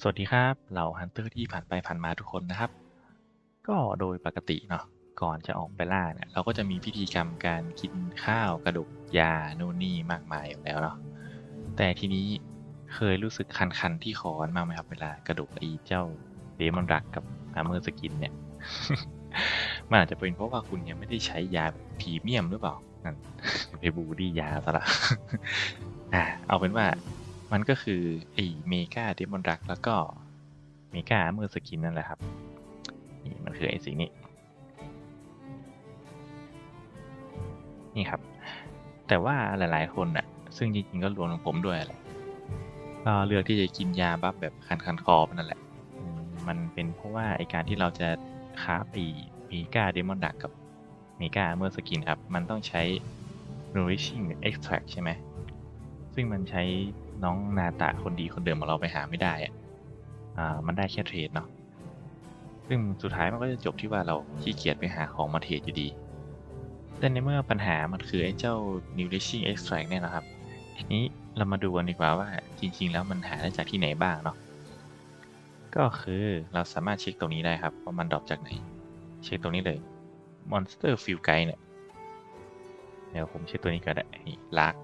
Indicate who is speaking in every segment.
Speaker 1: สวัสดีครับเหล่าฮันเตอร์ที่ผ่านไปผ่านมาทุกคนนะครับ ก็โดยปกติเนาะก่อนจะออกไปล่าเนี่ยเราก็จะมีพิธีกรรมการกินข้าวกระดกยาโน่นนี่มากมายอยู่แล้วเนาะแต่ทีนี้เคยรู้สึกคันๆที่คอนมากไหมครับเวลากระดกไอ้เจ้าเดมอนรักกับอาร์เมอร์สกินเนี่ยมันอาจจะเป็นเพราะว่าคุณยังไม่ได้ใช้ยาพรีเมียมหรือเปล่านั่นไปบูดี้ยาซะละอ่าเอาเป็นว่า มันก็คือไอ้เมกาเดมอนรักแล้วก็เมกาเมอร์สกินนั่นแหละครับ นี่มันคือไอ้สิ่งนี้ นี่ครับ แต่ว่าหลาย ๆ คนน่ะ ซึ่งจริง ๆ ก็รวมถึงผมด้วยแหละก็เลือกที่จะกินยาบัฟแบบคันคันคอนนั่นแหละ มันเป็นเพราะว่าไอการที่เราจะคราฟไอเมกาเดมอนดักกับเมกาเมอร์สกินครับ มันต้องใช้ nourishing extract ใช่ไหม ซึ่งมันใช้ น้องนาตะคนดีคนเดิมของเราไปหาไม่ได้อะอ่ามันได้แค่เทรดเนาะซึ่งสุดท้ายมันก็จะจบที่ว่าเราขี้เกียจไปหาของมาเทรดอยู่ดี แต่ในเมื่อปัญหามันคือไอ้เจ้า nourishing extract เนี่ยนะครับ ทีนี้เรามาดูกันดีกว่าว่าจริง ๆ แล้วมันหาได้จากที่ไหนบ้างเนาะ ก็คือเราสามารถเช็คตรงนี้ได้ครับว่ามันดรอปจากไหน เช็คตรงนี้เลย monster field guide เนี่ย เดี๋ยวผมเช็คตัวนี้ก็ได้ลาก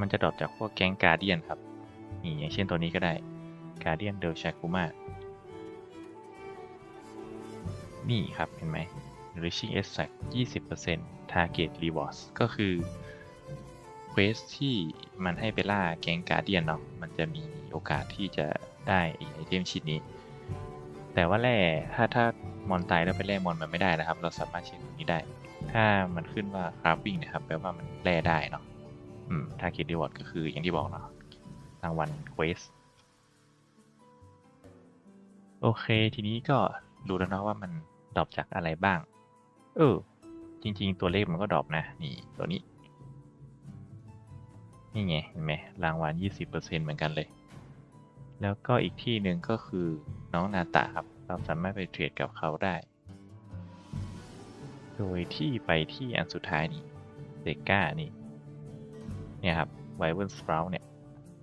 Speaker 1: มันจะดรอปจากพวกแก๊งการเดียนครับนี่อย่างเช่นตัวนี้ก็ได้การเดียนเดลชาคุมานี่ครับเห็นไหม Enriching e x a c t 20% Target Rewards ก็คือเควสที่มันให้ไปล่าแก๊งการเดียนเนาะมันจะมีโอกาสที่จะได้ไอเทมชิ้นนี้ แต่ว่าแร่ถ้าถ้ามอนตายแล้วไปแร่มอนมันไม่ได้นะครับ เราสามารถเช็คตรงนี้ได้ ถ้ามันขึ้นว่าคราฟวิ่งนะครับแปลว่ามันแร่ได้เนาะ อืม Target Reward ก็คืออย่างที่บอกเนาะรางวัลเควสโอเค ทีนี้ก็รู้แล้วเนาะว่ามันดรอปจากอะไรบ้าง เออ จริง ๆ ตัวเลขมันก็ดรอปนะ นี่ตัวนี้ นี่ไง เห็นไหมรางวัล 20%เหมือนกันเลย แล้วก็อีกที่หนึ่งก็คือน้องนาตะครับ เราสามารถไปเทรดกับเขาได้ โดยที่ไปที่อันสุดท้ายนี่เดก้านี่ เนี่ยครับไวเวิร์นสปราวเนี่ย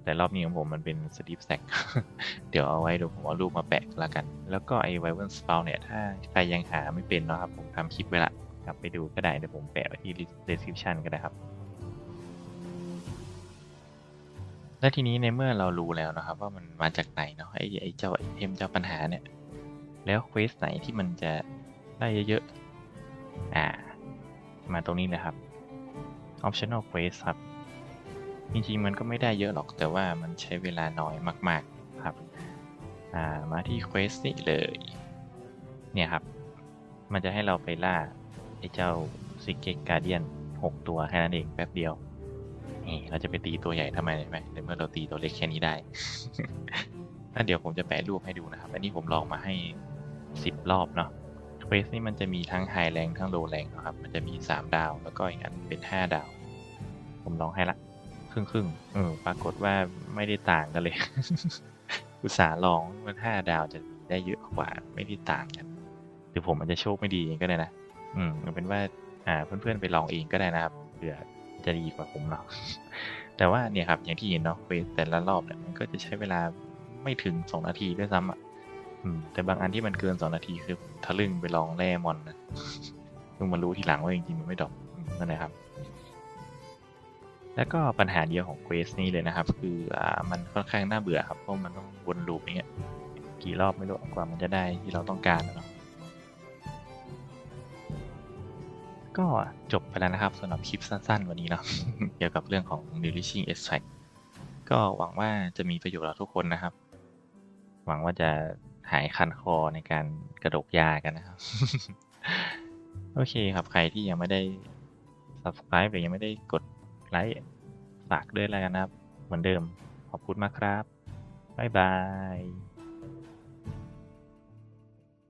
Speaker 1: แต่รอบนี้ของผมมันเป็นสตีฟแซกเดี๋ยวเอาไว้เดูผมเอารูปมาแปะแล้วกัน แล้วก็ไอไวเวิร์นสปราวเนี่ย ถ้าใครยังหาไม่เป็นเนาะครับ ผมทำคลิปไว้ละกลับไปดูก็ได้เดี๋ยวผมแปะไว้ที่ description ก็ได้ครับ และทีนี้ในเมื่อเรารู้แล้วนะครับ ว่ามันมาจากไหนเนาะไอไอเจ้าไอเทมเจ้าปัญหาเนี่ย แล้วเควสไหนที่มันจะได้เยอะๆอ่า มาตรงนี้นะครับ optional quest ครับ จริงๆมันก็ไม่ได้เยอะหรอกแต่ว่ามันใช้เวลาน้อยมากๆครับามาที่ quest นี่เลย เนี่ยครับ มันจะให้เราไปล่าไอ้เจ้า Secret Guardian 6ตัวแค่นั้นเองแป๊บเดียวนี่เราจะไปตีตัวใหญ่ทำไมไหมในเมื่อเราตีตัวเล็กแค่นี้ได้แล้วเดี๋ยวผมจะแปะรูปให้ดูนะครับ อันนี้ผมลองมาให้ 10 รอบเนาะเควสนี่มันจะมีทั้งไฮแรงทั้งโลแรงนะครับ มันจะมี 3 ดาว แล้วก็อีกอันเป็น 5 ดาว ผมลองให้ละ รึ่งครึ่งๆเออ ปรากฏว่าไม่ได้ต่างกันเลย อุตส่าห์ลองมันห้าดาวจะได้เยอะกว่า ไม่ได้ต่างกันหรือผมมันจะโชคไม่ดีเองก็ได้นะ อืมเอาเป็นว่า อ่า เพื่อนๆไปลองเองก็ได้นะครับเผื่อจะดีกว่าผมเนาะแต่ว่าเนี่ยครับ อย่างที่เห็นเนาะเควสแต่ละรอบเนี่ยมันก็จะใช้เวลาไม่ถึง2นาทีด้วยซ้ำอะอืมแต่บางอันที่มันเกิน2นาทีคือผมทะลึ่งไปลองแร่มอนนะเพิ่งมารู้ทีหลังว่าจริงๆมันไม่ดรอปอืมนั่นแหละครับ แล้วก็ปัญหาเดียวของเควสนี้เลยนะครับ คืออ่ามันค่อนข้างน่าเบื่อครับเพราะมันต้องวนลูปอย่างเงี้ยกี่รอบไม่รู้กว่ามันจะได้ที่เราต้องการเนาะก็จบไปแล้วนะครับสำหรับคลิปสั้นๆ วันนี้เนาะเกี่ยวกับเรื่องของ Nourishing Extract ก็หวังว่าจะมีประโยชน์กับทุกคนนะครับ หวังว่าจะหายคันคอในการกระดกยากันนะครับ โอเคครับใครที่ยังไม่ได้ subscribe หรือยังไม่ได้กด ไลค์ฝากด้วยแล้วกันนะครับ เหมือนเดิมขอบคุณมากครับ บ๊ายบาย